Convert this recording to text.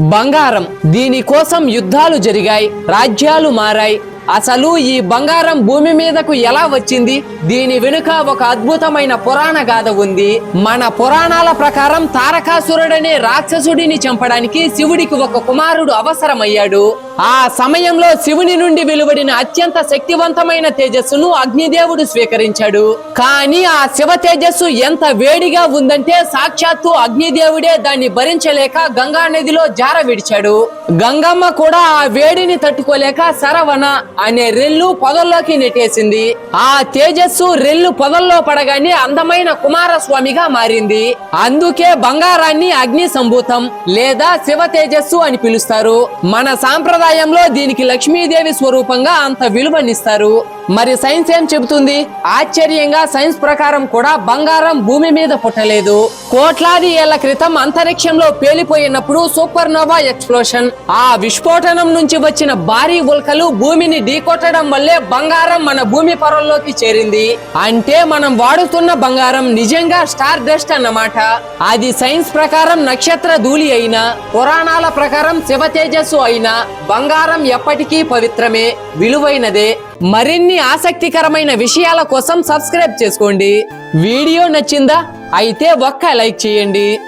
బంగారం. దీనికోసం యుద్ధాలు జరిగాయి రాజ్యాలు మారాయి. అసలు ఈ బంగారం భూమి మీదకు ఎలా వచ్చింది? దీని వెనుక ఒక అద్భుతమైన పురాణ గాథ ఉంది. మన పురాణాల ప్రకారం తారకాసురుడనే రాక్షసుడిని చంపడానికి శివుడికి ఒక కుమారుడు అవసరమయ్యాడు. ఆ సమయంలో శివుని నుండి వెలువడిన అత్యంత శక్తివంతమైన తేజస్సును అగ్నిదేవుడు స్వీకరించాడు. కానీ ఆ శివ తేజస్సు ఎంత వేడిగా ఉందంటే సాక్షాత్తు అగ్నిదేవుడే దాన్ని భరించలేక గంగా నదిలో జార విడిచాడు. గంగమ్మ కూడా ఆ వేడిని తట్టుకోలేక సరవణ అనే రెల్లు పొదల్లోకి నెట్టేసింది. ఆ తేజస్సు రెల్లు పొదల్లో పడగానే అందమైన కుమారస్వామిగా మారింది. అందుకే బంగారాన్ని అగ్ని సంభూతం లేదా శివ తేజస్సు అని పిలుస్తారు. మన సాంప్రదాయ సాంప్రదాయంలో దీనికి లక్ష్మీదేవి స్వరూపంగా అంత విలువనిస్తారు. మరి సైన్స్ ఏం చెబుతుంది? ఆశ్చర్యంగా సైన్స్ ప్రకారం కూడా బంగారం భూమి మీద పుట్టలేదు. కోట్లాది ఏళ్ళ క్రితం అంతరిక్షంలో పేలిపోయినప్పుడు సూపర్ నోవా ఎక్స్ప్లోషన్. ఆ విస్ఫోటనం నుంచి వచ్చిన భారీ ఉల్కలు భూమిని ఢీకొట్టడం వల్లే బంగారం మన భూమి పొరల్లోకి చేరింది. అంటే మనం వాడుతున్న బంగారం నిజంగా స్టార్ డస్ట్ అన్నమాట. అది సైన్స్ ప్రకారం నక్షత్ర ధూళి అయినా పురాణాల ప్రకారం శివ తేజస్సు అయినా బంగారం ఎప్పటికీ పవిత్రమే విలువైనదే. మరిన్ని ఆసక్తికరమైన విషయాల కోసం సబ్స్క్రైబ్ చేసుకోండి. వీడియో నచ్చిందా? అయితే ఒక్క లైక్ చేయండి.